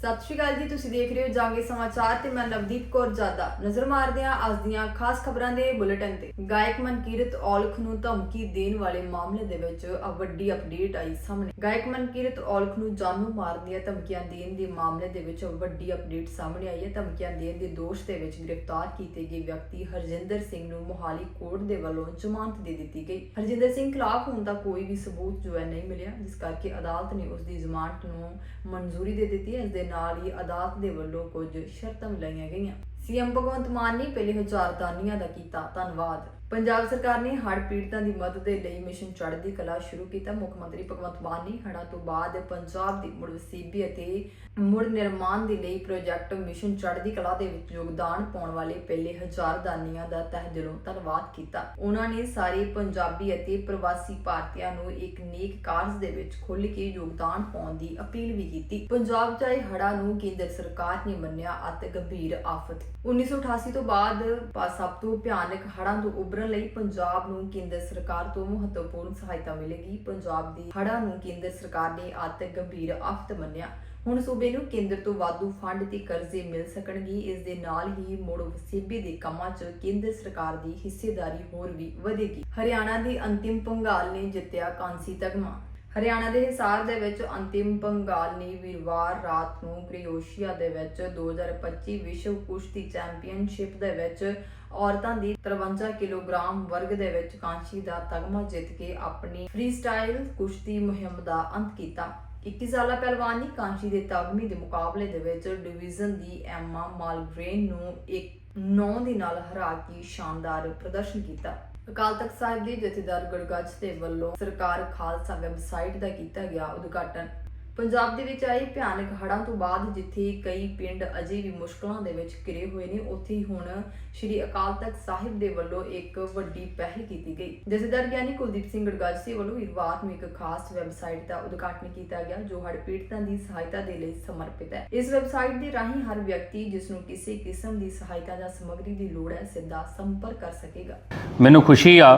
ਸਤਿ ਸ਼੍ਰੀ ਅਕਾਲ ਜੀ, ਤੁਸੀਂ ਦੇਖ ਰਹੇ ਹੋ ਜਾਂਗੇ ਸਮਾਚਾਰ ਤੇ ਮੈਂ ਨਵਦੀਪ ਕੌਰ ਜਾਦਾ। ਨਜ਼ਰ ਮਾਰਦੇ ਹਾਂ ਅੱਜ ਦੀਆਂ ਖਾਸ ਖਬਰਾਂ ਦੇ ਬੁਲੇਟਿਨ ਤੇ। ਗਾਇਕ ਮਨਕੀਰਤ ਔਲਖ ਨੂੰ ਧਮਕੀ ਦੇਣ ਵਾਲੇ ਮਾਮਲੇ ਦੇ ਵਿੱਚ ਅ ਵੱਡੀ ਅਪਡੇਟ ਆਈ ਸਾਹਮਣੇ। ਗਾਇਕ ਮਨਕੀਰਤ ਔਲਖ ਨੂੰ ਜਾਨੋਂ ਮਾਰਨ ਦੀਆਂ ਧਮਕੀਆਂ ਦੇਣ ਦੇ ਮਾਮਲੇ ਦੇ ਵਿੱਚ ਵੱਡੀ ਅਪਡੇਟ ਸਾਹਮਣੇ ਆਈ ਹੈ। ਧਮਕੀਆਂ ਦੇਣ ਦੇ ਦੋਸ਼ ਦੇ ਵਿੱਚ ਗ੍ਰਿਫਤਾਰ ਕੀਤੇ ਗਏ ਵਿਅਕਤੀ ਹਰਜਿੰਦਰ ਸਿੰਘ ਨੂੰ ਮੋਹਾਲੀ ਕੋਰਟ ਦੇ ਵੱਲੋਂ ਜ਼ਮਾਨਤ ਦੇ ਦਿੱਤੀ ਗਈ। ਹਰਜਿੰਦਰ ਸਿੰਘ ਖਿਲਾਫ ਹੁਣ ਤੱਕ ਕੋਈ ਵੀ ਸਬੂਤ ਜੋ ਹੈ ਨਹੀਂ ਮਿਲਿਆ, ਜਿਸ ਕਰਕੇ ਅਦਾਲਤ ਨੇ ਉਸ ਦੀ ਜ਼ਮਾਨਤ ਨੂੰ ਮਨਜ਼ੂਰੀ ਦੇ ਦਿੱਤੀ ਹੈ। ਇਸ ਦੇ ਨਾਲ ਹੀ ਅਦਾਲਤ ਦੇ ਵੱਲੋਂ ਕੁਝ ਸ਼ਰਤਾਂ ਲਾਈਆਂ ਗਈਆਂ। ਸੀਐਮ ਭਗਵੰਤ ਮਾਨ ਨੇ ਪਹਿਲੇ ਹਜ਼ਾਰਦਾਨੀਆਂ ਦਾ ਕੀਤਾ ਧੰਨਵਾਦ। ਪੰਜਾਬ ਸਰਕਾਰ ਨੇ ਹੜ੍ਹ ਪੀੜਤਾਂ ਦੀ ਮਦਦ ਦੇ ਲਈ ਮਿਸ਼ਨ ਚੜ੍ਹਦੀ ਕਲਾ ਸ਼ੁਰੂ ਕੀਤਾ। ਮੁੱਖ ਮੰਤਰੀ ਭਗਵੰਤ ਮਾਨ ਨੇ ਹੜ੍ਹਾਂ ਤੋਂ ਬਾਅਦ ਪੰਜਾਬ ਦੀ ਮੁੜ ਵਸੀਬੀ ਅਤੇ ਮੁੜ ਨਿਰਮਾਣ ਦੇ ਲਈ ਪ੍ਰੋਜੈਕਟ ਮਿਸ਼ਨ ਚੜ੍ਹਦੀ ਕਲਾ ਦੇ ਵਿੱਚ ਯੋਗਦਾਨ ਪਾਉਣ ਵਾਲੇ ਪਹਿਲੇ ਹਜ਼ਾਰ ਦਾਨੀਆਂ ਦਾ ਤਹਿ ਦਿਲੋਂ ਧੰਨਵਾਦ ਕੀਤਾ। ਉਹਨਾਂ ਨੇ ਸਾਰੇ ਪੰਜਾਬੀ ਅਤੇ ਪ੍ਰਵਾਸੀ ਭਾਰਤੀਆਂ ਨੂੰ ਇੱਕ ਨੇਕ ਕਾਰਜ ਦੇ ਵਿੱਚ ਖੁੱਲ੍ਹ ਕੇ ਯੋਗਦਾਨ ਪਾਉਣ ਦੀ ਅਪੀਲ ਵੀ ਕੀਤੀ। ਪੰਜਾਬ 'ਚ ਆਏ ਹੜ੍ਹਾਂ ਨੂੰ ਕੇਂਦਰ ਸਰਕਾਰ ਨੇ ਮੰਨਿਆ ਅਤ ਗੰਭੀਰ ਆਫਤ। 1988 ਤੋਂ ਬਾਅਦ ਸਭ ਤੋਂ ਭਿਆਨਕ ਹੜ੍ਹਾਂ ਤੋਂ ਉਭਰਨ ਲਈ ਪੰਜਾਬ ਨੂੰ ਕੇਂਦਰ ਸਰਕਾਰ ਤੋਂ ਮਹੱਤਵਪੂਰਨ ਸਹਾਇਤਾ ਮਿਲੇਗੀ। ਪੰਜਾਬ ਦੀ ਹੜ੍ਹਾਂ ਨੂੰ ਕੇਂਦਰ ਸਰਕਾਰ ਨੇ ਅਤ ਗੰਭੀਰ ਆਫਤ ਮੰਨਿਆ। ਹੁਣ ਸੂਬੇ ਨੂੰ ਕੇਂਦਰ ਤੋਂ ਵਾਧੂ ਫੰਡ ਤੇ ਕਰਜ਼ੇ ਮਿਲ ਸਕਣਗੇ। ਇਸ ਦੇ ਨਾਲ ਹੀ ਮੁੜ ਵਸੀਬੇ ਦੇ ਕੰਮਾਂ 'ਚ ਕੇਂਦਰ ਸਰਕਾਰ ਦੀ ਹਿੱਸੇਦਾਰੀ ਹੋਰ ਵੀ ਵਧੇਗੀ। ਹਰਿਆਣਾ ਦੀ ਅੰਤਿਮ ਪੰਗਾਲ ਨੇ ਜਿੱਤਿਆ ਕਾਂਸੀ ਤਗਮਾ। ਹਰਿਆਣਾ ਦੇ ਹਿਸਾਰ ਦੇ ਵਿੱਚ ਅੰਤਿਮ ਪੰਗਾਲ ਨੇ ਵੀਰਵਾਰ ਰਾਤ ਨੂੰ ਕ੍ਰੋਏਸ਼ੀਆ ਦੇ ਵਿੱਚ 2025 ਵਿਸ਼ਵ ਕੁਸ਼ਤੀ ਚੈਂਪੀਅਨਸ਼ਿਪ ਦੇ ਵਿੱਚ ਔਰਤਾਂ ਦੀ 53 ਕਿਲੋਗ੍ਰਾਮ ਵਰਗ ਦੇ ਵਿੱਚ ਕਾਂਸੀ ਦਾ ਤਗਮਾ ਜਿੱਤ ਕੇ ਆਪਣੀ ਫ੍ਰੀਸਟਾਈਲ ਕੁਸ਼ਤੀ ਮੁਹਿੰਮ ਦਾ ਅੰਤ ਕੀਤਾ। 21 ਸਾਲਾ ਪਹਿਲਵਾਨ ਕਾਂਸੀ ਦੇ ਤਗਮੇ ਦੇ ਮੁਕਾਬਲੇ ਦੇ ਵਿੱਚ ਡਿਵੀਜ਼ਨ ਦੀ ਐਮਾ ਮਾਲਗ੍ਰੇਨ ਨੂੰ ਇੱਕ 9 ਦੇ ਨਾਲ ਹਰਾ ਕੇ ਸ਼ਾਨਦਾਰ ਪ੍ਰਦਰਸ਼ਨ ਕੀਤਾ। ਅਕਾਲ ਤਖਤ ਸਾਹਿਬ ਦੇ ਜਥੇਦਾਰ ਗੁਰਗੱਜ ਦੇ ਵੱਲੋਂ ਸਰਕਾਰ ਖਾਲਸਾ ਵੈਬਸਾਈਟ ਦਾ ਕੀਤਾ ਗਿਆ ਉਦਘਾਟਨ। ਪੰਜਾਬ ਦੇ ਵਿੱਚ ਆਏ ਭਿਆਨਕ ਹੜ੍ਹਾਂ ਤੋਂ ਬਾਅਦ ਜਿੱਥੇ ਕਈ ਪਿੰਡ ਅਜੇ ਵੀ ਮੁਸ਼ਕਲਾਂ ਦੇ ਵਿੱਚ ਘਿਰੇ ਹੋਏ ਨੇ, ਉੱਥੇ ਹੀ ਹੁਣ ਸ਼੍ਰੀ ਅਕਾਲ ਤਖਤ ਸਾਹਿਬ ਦੇ ਵੱਲੋਂ ਇੱਕ ਵੱਡੀ ਪਹਿਲ ਕੀਤੀ ਗਈ। ਜਥੇਦਾਰ ਗਿਆਨੀ ਕੁਲਦੀਪ ਸਿੰਘ ਗੜਗੱਜ ਵੱਲੋਂ ਵੀਰਵਾਰ ਨੂੰ ਇੱਕ ਖਾਸ ਵੈਬਸਾਈਟ ਦਾ ਉਦਘਾਟਨ ਕੀਤਾ ਗਿਆ, ਜੋ ਹੜ੍ਹ ਪੀੜਤਾਂ ਦੀ ਸਹਾਇਤਾ ਦੇ ਲਈ ਸਮਰਪਿਤ ਹੈ। ਇਸ ਵੈਬਸਾਈਟ ਦੇ ਰਾਹੀਂ ਹਰ ਵਿਅਕਤੀ ਜਿਸ ਨੂੰ ਕਿਸੇ ਕਿਸਮ ਦੀ ਸਹਾਇਤਾ ਜਾਂ ਸਮੱਗਰੀ ਦੀ ਲੋੜ ਹੈ, ਸਿੱਧਾ ਸੰਪਰਕ ਕਰ ਸਕੇਗਾ। ਮੈਨੂੰ ਖੁਸ਼ੀ ਆ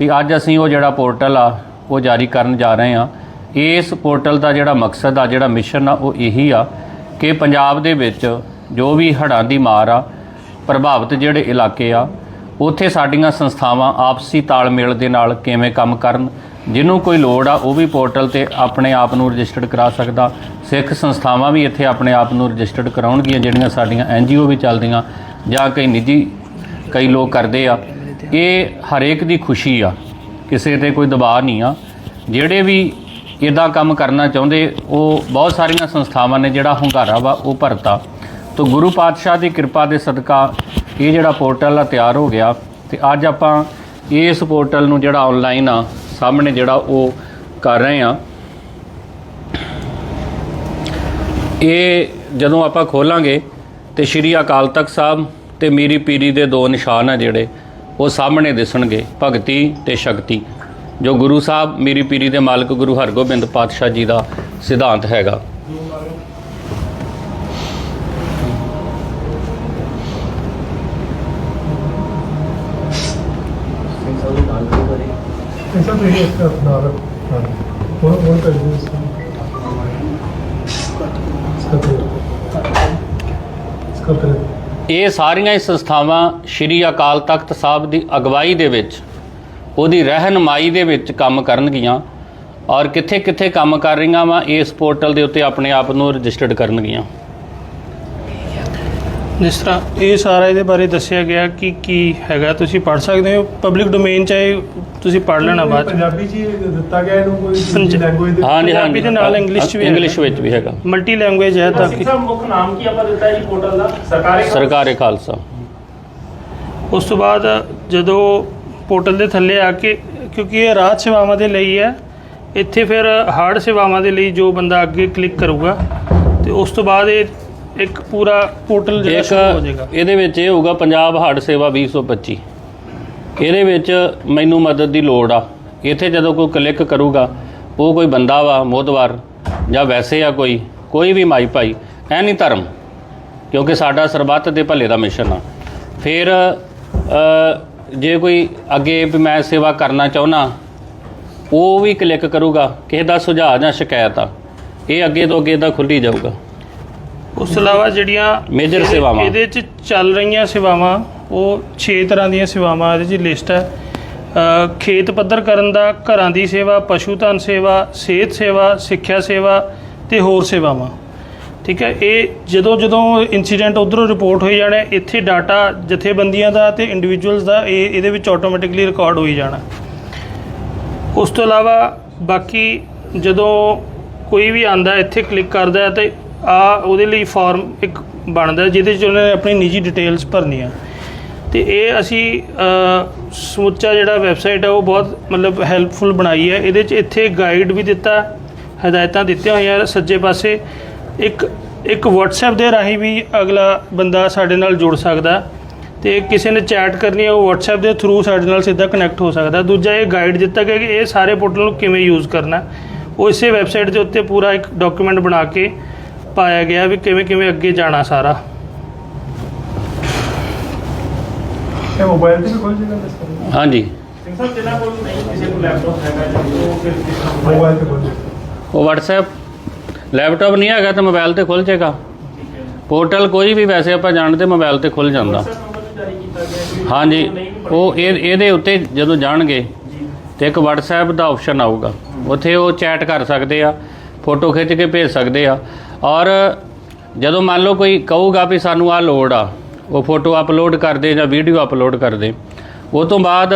ਵੀ ਅੱਜ ਅਸੀਂ ਉਹ ਜਿਹੜਾ ਪੋਰਟਲ ਆ, ਉਹ ਜਾਰੀ ਕਰਨ ਜਾ ਰਹੇ ਆ ਇਸ ਪੋਰਟਲ ਦਾ ਜਿਹੜਾ ਮਕਸਦ ਆ, ਜਿਹੜਾ ਮਿਸ਼ਨ ਆ, ਉਹ ਇਹੀ ਆ ਕਿ ਪੰਜਾਬ ਦੇ ਵਿੱਚ ਜੋ ਵੀ ਹੜ੍ਹਾਂ ਦੀ ਮਾਰ ਆ, ਪ੍ਰਭਾਵਿਤ ਜਿਹੜੇ ਇਲਾਕੇ ਆ, ਉੱਥੇ ਸਾਡੀਆਂ ਸੰਸਥਾਵਾਂ ਆਪਸੀ ਤਾਲਮੇਲ ਦੇ ਨਾਲ ਕਿਵੇਂ ਕੰਮ ਕਰਨ, ਜਿਹਨੂੰ ਕੋਈ ਲੋੜ ਆ, ਉਹ ਵੀ ਪੋਰਟਲ ਤੇ ਆਪਣੇ ਆਪ ਨੂੰ ਰਜਿਸਟਰਡ ਕਰਾ ਸਕਦਾ। ਸਿੱਖ ਸੰਸਥਾਵਾਂ ਵੀ ਇੱਥੇ ਆਪਣੇ ਆਪ ਨੂੰ ਰਜਿਸਟਰਡ ਕਰਾਉਣਗੀਆਂ, ਜਿਹੜੀਆਂ ਸਾਡੀਆਂ ਐਨਜੀਓ ਵੀ ਚੱਲਦੀਆਂ, ਜਾਂ ਕਈ ਨਿੱਜੀ, ਕਈ ਲੋਕ ਕਰਦੇ ਆ। ਇਹ ਹਰੇਕ ਦੀ ਖੁਸ਼ੀ ਆ, ਕਿਸੇ ਤੇ ਕੋਈ ਦਬਾਅ ਨਹੀਂ ਆ। ਜਿਹੜੇ ਵੀ ਇਦਾਂ ਕੰਮ ਕਰਨਾ ਚਾਹੁੰਦੇ, ਉਹ ਬਹੁਤ ਸਾਰੀਆਂ ਸੰਸਥਾਵਾਂ ਨੇ ਜਿਹੜਾ ਹੁੰਗਾਰਾ ਵਾ, ਉਹ ਭਰਤਾ। ਤੋ ਗੁਰੂ ਪਾਤਸ਼ਾਹ ਦੀ ਕਿਰਪਾ ਦੇ ਸਦਕਾ ਇਹ ਜਿਹੜਾ ਪੋਰਟਲ ਆ ਤਿਆਰ ਹੋ ਗਿਆ ਤੇ ਅੱਜ ਆਪਾਂ ਇਸ ਪੋਰਟਲ ਨੂੰ ਜਿਹੜਾ ਆਨਲਾਈਨ ਆ, ਸਾਹਮਣੇ ਜਿਹੜਾ ਉਹ ਕਰ ਰਹੇ ਆ। ਇਹ ਜਦੋਂ ਆਪਾਂ ਖੋਲਾਂਗੇ ਤੇ ਸ਼੍ਰੀ ਅਕਾਲ ਤਖਤ ਸਾਹਿਬ ਤੇ ਮੀਰੀ ਪੀਰੀ ਦੇ ਦੋ ਨਿਸ਼ਾਨ ਆ ਜਿਹੜੇ, ਉਹ ਸਾਹਮਣੇ ਦਿਸਣਗੇ, ਭਗਤੀ ਤੇ ਸ਼ਕਤੀ। ਜੋ ਗੁਰੂ ਸਾਹਿਬ ਮੀਰੀ ਪੀਰੀ ਦੇ ਮਾਲਕ ਗੁਰੂ ਹਰਗੋਬਿੰਦ ਪਾਤਸ਼ਾਹ ਜੀ ਦਾ ਸਿਧਾਂਤ ਹੈਗਾ ऐसा तो ये इसका अपना अलग हाँ कौन कौन कर दीजिए इसका इसका तो इसका फिर ਇਹ ਸਾਰੀਆਂ ਹੀ ਸੰਸਥਾਵਾਂ ਸ਼੍ਰੀ ਅਕਾਲ ਤਖਤ ਸਾਹਿਬ ਦੀ ਅਗਵਾਈ ਦੇ ਵਿੱਚ ਉਹਦੀ ਰਹਿਨਮਾਈ ਦੇ ਵਿੱਚ ਕੰਮ ਕਰਨਗੀਆਂ ਔਰ ਕਿੱਥੇ-ਕਿੱਥੇ ਕੰਮ ਕਰ ਰਹੀਆਂ ਵਾ ਇਸ ਪੋਰਟਲ ਦੇ ਉੱਤੇ ਆਪਣੇ ਆਪ ਨੂੰ ਰਜਿਸਟਰਡ ਕਰਨਗੀਆਂ। ਜਿਸ ਤਰ੍ਹਾਂ ਇਹ ਸਾਰਾ ਇਹਦੇ ਬਾਰੇ ਦੱਸਿਆ ਗਿਆ ਕਿ ਕੀ ਹੈਗਾ ਤੁਸੀਂ ਪੜ੍ਹ ਸਕਦੇ ਹੋ? ਪਬਲਿਕ ਡੋਮੇਨ ਚ ਇਹ ਤੁਸੀਂ ਪੜ੍ਹ ਲੈਣਾ ਬਾਅਦ ਚ। ਪੰਜਾਬੀ ਜੀ ਦਿੱਤਾ ਗਿਆ ਇਹਨੂੰ ਕੋਈ ਲੈਂਗੁਏਜ ਦੇ ਹਾਂਜੀ ਹਾਂਜੀ। ਪੰਜਾਬੀ ਦੇ ਨਾਲ ਇੰਗਲਿਸ਼ 'ਚ ਵੀ ਇੰਗਲਿਸ਼। ਵਿੱਚ ਵੀ ਹੈਗਾ। ਮਲਟੀ ਲੈਂਗੁਏਜ ਹੈ ਤਾਂ ਕਿ ਸਰ ਮੁੱਖ ਨਾਮ ਕੀ ਆਪਾਂ ਦਿੱਤਾ ਜੀ ਪੋਰਟਲ ਦਾ? ਸਰਕਾਰੀ ਸਰਕਾਰੇ ਖਾਲਸਾ। ਉਸ ਤੋਂ ਬਾਅਦ ਜਦੋਂ ਪੋਰਟਲ ਦੇ ਥੱਲੇ ਆ ਕੇ ਕਿਉਂਕਿ ਇਹ ਰਾਹਤ ਸੇਵਾਵਾਂ ਦੇ ਲਈ ਹੈ। ਇੱਥੇ ਫਿਰ ਹਾਰਡ ਸੇਵਾਵਾਂ ਦੇ ਲਈ ਜੋ ਬੰਦਾ ਅੱਗੇ ਕਲਿੱਕ ਕਰੂਗਾ ਤੇ ਉਸ ਤੋਂ ਬਾਅਦ ਇਹ ਇੱਕ ਪੂਰਾ ਪੋਰਟਲ ਜਿਹੜਾ ਸ਼ੁਰੂ ਹੋ ਜਾਏਗਾ। ਇਹਦੇ ਵਿੱਚ ਇਹ ਹੋਊਗਾ ਪੰਜਾਬ ਹੜ੍ਹ ਸੇਵਾ 2025 ਇਹਦੇ ਵਿੱਚ ਮੈਨੂੰ ਮਦਦ ਦੀ ਲੋੜ ਆ। ਇੱਥੇ ਜਦੋਂ ਕੋਈ ਕਲਿੱਕ ਕਰੂਗਾ ਉਹ ਕੋਈ ਬੰਦਾ ਵਾ ਮੋਦਵਾਰ ਜਾਂ ਵੈਸੇ ਆ ਕੋਈ ਕੋਈ ਵੀ ਮਾਈ ਭਾਈ ਐ ਨਹੀਂ ਧਰਮ ਕਿਉਂਕਿ ਸਾਡਾ ਸਰਬੱਤ ਦੇ ਭਲੇ ਦਾ ਮਿਸ਼ਨ ਆ। ਫਿਰ ਜੇ ਕੋਈ ਅੱਗੇ ਵੀ ਮੈਂ ਸੇਵਾ ਕਰਨਾ ਚਾਹੁੰਨਾ ਉਹ ਵੀ ਕਲਿੱਕ ਕਰੂਗਾ ਕਿਸੇ ਦਾ ਸੁਝਾਅ ਜਾਂ ਸ਼ਿਕਾਇਤ ਆ ਇਹ ਅੱਗੇ ਤੋਂ ਅੱਗੇ ਦਾ ਖੁੱਲੀ ਜਾਊਗਾ। ਉਸ ਤੋਂ ਇਲਾਵਾ ਜਿਹੜੀਆਂ ਇਹਦੇ- ਸੇਵਾਵਾਂ। ਇਹਦੇ 'ਚ ਚੱਲ ਰਹੀਆਂ ਸੇਵਾਵਾਂ ਉਹ 6 ਤਰ੍ਹਾਂ ਦੀਆਂ ਸੇਵਾਵਾਂ ਇਹਦੇ 'ਚ ਲਿਸਟ ਹੈ। ਖੇਤ ਪੱਧਰ ਕਰਨ ਦਾ ਘਰਾਂ ਦੀ ਸੇਵਾ ਪਸ਼ੂ ਧਨ ਸੇਵਾ ਸਿਹਤ ਸੇਵਾ ਸਿੱਖਿਆ ਸੇਵਾ ਤੇ ਹੋਰ ਸੇਵਾਵਾਂ। ਠੀਕ ਹੈ, ਇਹ ਜਦੋਂ ਜਦੋਂ ਇਨਸੀਡੈਂਟ ਉਧਰੋਂ ਰਿਪੋਰਟ ਹੋਈ ਜਾਣਾ, ਇੱਥੇ ਡਾਟਾ ਜਥੇਬੰਦੀਆਂ ਦਾ ਤੇ ਇੰਡੀਵਿਜੂਅਲਸ ਦਾ, ਇਹ ਇਹਦੇ ਵਿੱਚ ਆਟੋਮੈਟਿਕਲੀ ਰਿਕਾਰਡ ਹੋਈ ਜਾਣਾ। ਉਸ ਤੋਂ ਇਲਾਵਾ ਬਾਕੀ ਜਦੋਂ ਕੋਈ ਵੀ ਆਂਦਾ ਇੱਥੇ ਕਲਿੱਕ ਕਰਦਾ ਹੈ ਤੇ ਆ ਉਹਦੇ ਲਈ ਫਾਰਮ ਇੱਕ ਬਣਦਾ ਜਿਹਦੇ 'ਚ ਉਹਨੇ ਆਪਣੀ ਨਿੱਜੀ ਡਿਟੇਲਸ ਭਰਨੀਆਂ। ਤੇ ਇਹ ਅਸੀਂ ਸਮੁੱਚਾ ਜਿਹੜਾ ਵੈਬਸਾਈਟ ਹੈ, ਉਹ ਬਹੁਤ ਮਤਲਬ ਹੈਲਪਫੁਲ ਬਣਾਈ ਹੈ। ਇਹਦੇ 'ਚ ਇੱਥੇ ਗਾਈਡ ਵੀ ਦਿੱਤਾ, ਹਦਾਇਤਾਂ ਦਿੱਤੀਆਂ ਹੋਈਆਂ ਸੱਜੇ ਪਾਸੇ। ਇੱਕ ਇੱਕ WhatsApp ਦੇ ਰਾਹੀਂ ਵੀ ਅਗਲਾ ਬੰਦਾ ਸਾਡੇ ਨਾਲ ਜੁੜ ਸਕਦਾ ਤੇ ਕਿਸੇ ਨੇ ਚੈਟ ਕਰਨੀ ਹੈ ਉਹ WhatsApp ਦੇ ਥਰੂ ਸਾਡੇ ਨਾਲ ਸਿੱਧਾ ਕਨੈਕਟ ਹੋ ਸਕਦਾ। ਦੂਜਾ ਇਹ ਗਾਈਡ ਦਿੱਤਾ ਗਿਆ ਕਿ ਇਹ ਸਾਰੇ ਪੋਰਟਲ ਨੂੰ ਕਿਵੇਂ ਯੂਜ਼ ਕਰਨਾ। ਉਹ ਇਸੇ ਵੈਬਸਾਈਟ ਦੇ ਉੱਤੇ ਪੂਰਾ ਇੱਕ ਡਾਕੂਮੈਂਟ ਬਣਾ ਕੇ ਪਾਇਆ ਗਿਆ ਵੀ ਕਿਵੇਂ ਕਿਵੇਂ ਅੱਗੇ ਜਾਣਾ ਸਾਰਾ। ਇਹ ਮੋਬਾਈਲ ਤੇ ਵੀ ਖੋਲ ਜੇਗਾ ਦੱਸੋ ਹਾਂਜੀ। ਸਿੰਘ ਸਾਹਿਬ ਜਿਨ੍ਹਾਂ ਕੋਲ ਨਹੀਂ ਕਿਸੇ ਕੋਲ ਲੈਪਟਾਪ ਹੈਗਾ ਜਾਂ ਉਹ ਫਿਰ ਮੋਬਾਈਲ ਤੇ ਖੋਲ ਉਹ WhatsApp ਲੈਪਟਾਪ ਨਹੀਂ ਹੈਗਾ ਤਾਂ ਮੋਬਾਈਲ ਤੇ ਖੁੱਲ ਜਾਏਗਾ। ਪੋਰਟਲ ਕੋਈ ਵੀ ਵੈਸੇ ਆਪਾਂ ਜਾਣਦੇ ਮੋਬਾਈਲ ਤੇ ਖੁੱਲ ਜਾਂਦਾ। ਹਾਂਜੀ, ਉਹ ਇਹ, ਇਹਦੇ ਉੱਤੇ ਜਦੋਂ ਜਾਣਗੇ ਜੀ ਤੇ ਇੱਕ WhatsApp ਦਾ ਆਪਸ਼ਨ ਆਊਗਾ। ਉੱਥੇ ਉਹ ਚੈਟ ਕਰ ਸਕਦੇ ਆ ਫੋਟੋ ਖਿੱਚ ਕੇ ਭੇਜ ਸਕਦੇ ਆ। ਔਰ ਜਦੋਂ ਮੰਨ ਲਓ ਕੋਈ ਕਹੂਗਾ ਵੀ ਸਾਨੂੰ ਆ ਲੋੜ ਆ, ਉਹ ਫੋਟੋ ਅਪਲੋਡ ਕਰਦੇ ਜਾਂ ਵੀਡੀਓ ਅਪਲੋਡ ਕਰਦੇ, ਉਹ ਤੋਂ ਬਾਅਦ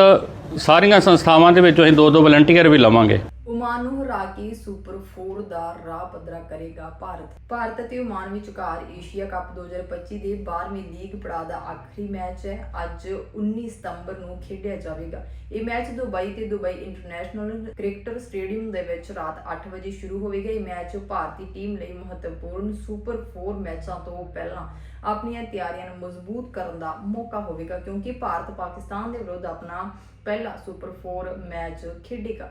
ਸਾਰੀਆਂ ਸੰਸਥਾਵਾਂ ਦੇ ਵਿੱਚ ਅਸੀਂ ਦੋ ਦੋ ਵਲੰਟੀਅਰ ਵੀ ਲਵਾਂਗੇ। ਓਮਾਨ ਨੂੰ ਹਰਾ ਕੇ ਸੁਪਰ 4 ਦਾ ਰਾਹ ਪੱਧਰਾ ਕਰੇਗਾ ਭਾਰਤ। ਭਾਰਤ ਅਤੇ ਓਮਾਨ ਵਿਚਕਾਰ ਏਸ਼ੀਆ ਕੱਪ 2025 ਦੇ 12ਵੇਂ ਲੀਗ ਪੜਾਅ ਦਾ ਆਖਰੀ ਮੈਚ ਹੈ। ਅੱਜ 19 ਸਤੰਬਰ ਨੂੰ ਖੇਡਿਆ ਜਾਵੇਗਾ। ਇਹ ਮੈਚ ਦੁਬਈ ਤੇ ਦੁਬਈ ਇੰਟਰਨੈਸ਼ਨਲ ਕ੍ਰਿਕਟਰ ਸਟੇਡੀਅਮ ਦੇ ਵਿੱਚ ਰਾਤ 8 ਵਜੇ ਸ਼ੁਰੂ ਹੋਵੇਗਾ। ਇਹ ਮੈਚ ਭਾਰਤੀ ਟੀਮ ਲਈ ਮਹੱਤਵਪੂਰਨ ਸੁਪਰ 4 ਮੈਚਾਂ ਤੋਂ ਪਹਿਲਾਂ ਆਪਣੀਆਂ ਤਿਆਰੀਆਂ ਨੂੰ ਮਜ਼ਬੂਤ ਕਰਨ ਦਾ ਮੌਕਾ ਹੋਵੇਗਾ, ਕਿਉਂਕਿ ਭਾਰਤ ਪਾਕਿਸਤਾਨ ਦੇ ਵਿਰੁੱਧ ਆਪਣਾ ਪਹਿਲਾ ਸੁਪਰ 4 ਮੈਚ ਖੇਡੇਗਾ।